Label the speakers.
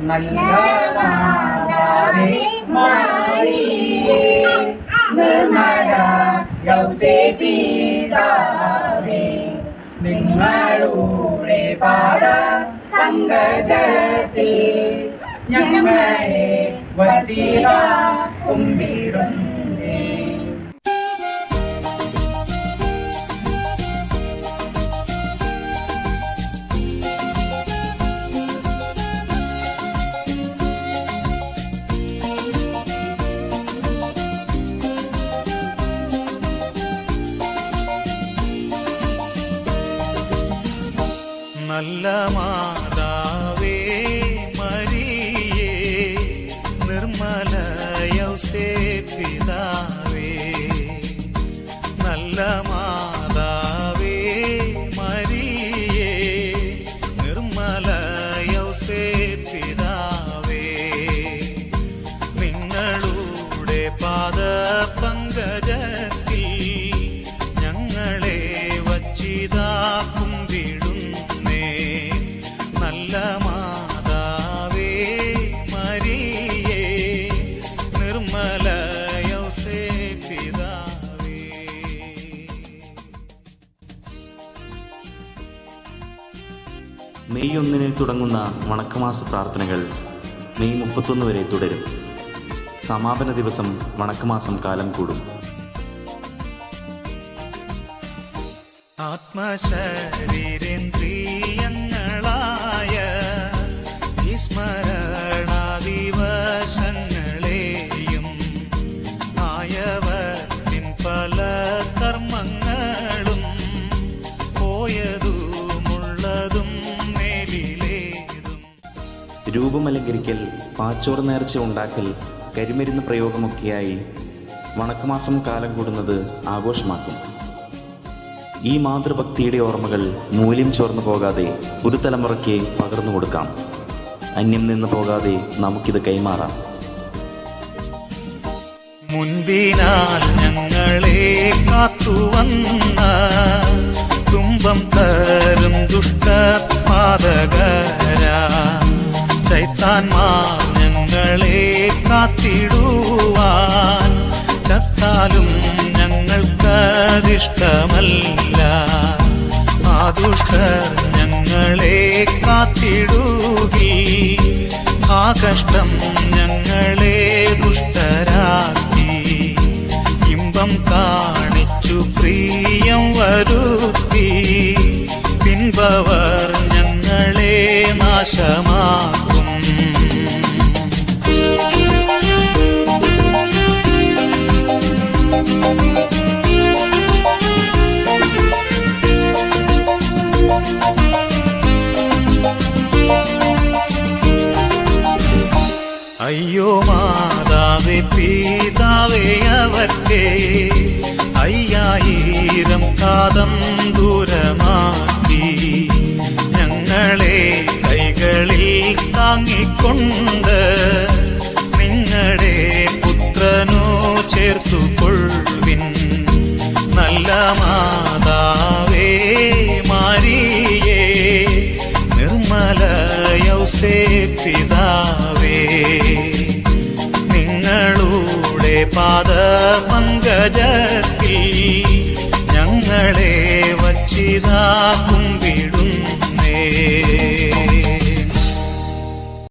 Speaker 1: നല്ല നിങ്ങളുടെ പാദ പങ്കജത്തിൽ ഞങ്ങളെ വസിത കുമ്പിടുന്നേ
Speaker 2: നല്ല മാതാവേ മരിയേ നിർമ്മല യൗസേ പിതാവേ നല്ല മാതാവേ മരിയേ നിർമ്മല യൗസേ പിതാവേ നിങ്ങളുടെ പാദ പങ്കജത്തിൽ ഞങ്ങളെ വച്ചിതാക്കും കുമ്പിടുന്നേ
Speaker 3: മെയ് ഒന്നിന് തുടങ്ങുന്ന വണക്കമാസ പ്രാർത്ഥനകൾ മെയ് മുപ്പത്തൊന്ന് വരെ തുടരും. സമാപന ദിവസം വണക്കമാസം കാലം കൂടും.
Speaker 2: ആത്മശരീരേന്ദ്രിയങ്ങളായ
Speaker 3: രൂപമലങ്കരിക്കൽ പാച്ചോർ നേർച്ച ഉണ്ടാക്കൽ കരിമരുന്ന് പ്രയോഗമൊക്കെയായി വണക്കുമാസം കാലം കൂടുന്നത് ആഘോഷമാക്കും. ഈ മാതൃഭക്തിയുടെ ഓർമ്മകൾ മൂല്യം ചോർന്നു പോകാതെ ഒരു തലമുറയ്ക്ക് പകർന്നു കൊടുക്കാം. അന്യം നിന്ന് പോകാതെ നമുക്കിത് കൈമാറാം.
Speaker 2: മുൻപിനാൽ ഞങ്ങളെ കാത്തുവന്ന. കാത്തിടുവാൻ ചത്താലും ഞങ്ങൾക്കതിഷ്ടമല്ല. ആ ദുഷ്ടർ ഞങ്ങളെ കാത്തിടുകി ആ കഷ്ടം ഞങ്ങളെ ദുഷ്ടരാക്കി. ഇമ്പം കാണിച്ചു പ്രിയം വരുത്തി. പിൻപവർ അയ്യോ മാതാവേ പിതാവേ അവർക്കേ അയ്യായിരം കാതം ദൂരമാക്കി ഞങ്ങളെ കൈകളിൽ താങ്ങിക്കൊണ്ട് നിങ്ങളുടെ പുത്രനോ ചേർത്തുകൊള്ളുവിൻ നല്ല മാതാവേ മാരിയേ നിർമ്മല യൗസേ പിതാവേ. പാദ പങ്കജത്തിൽ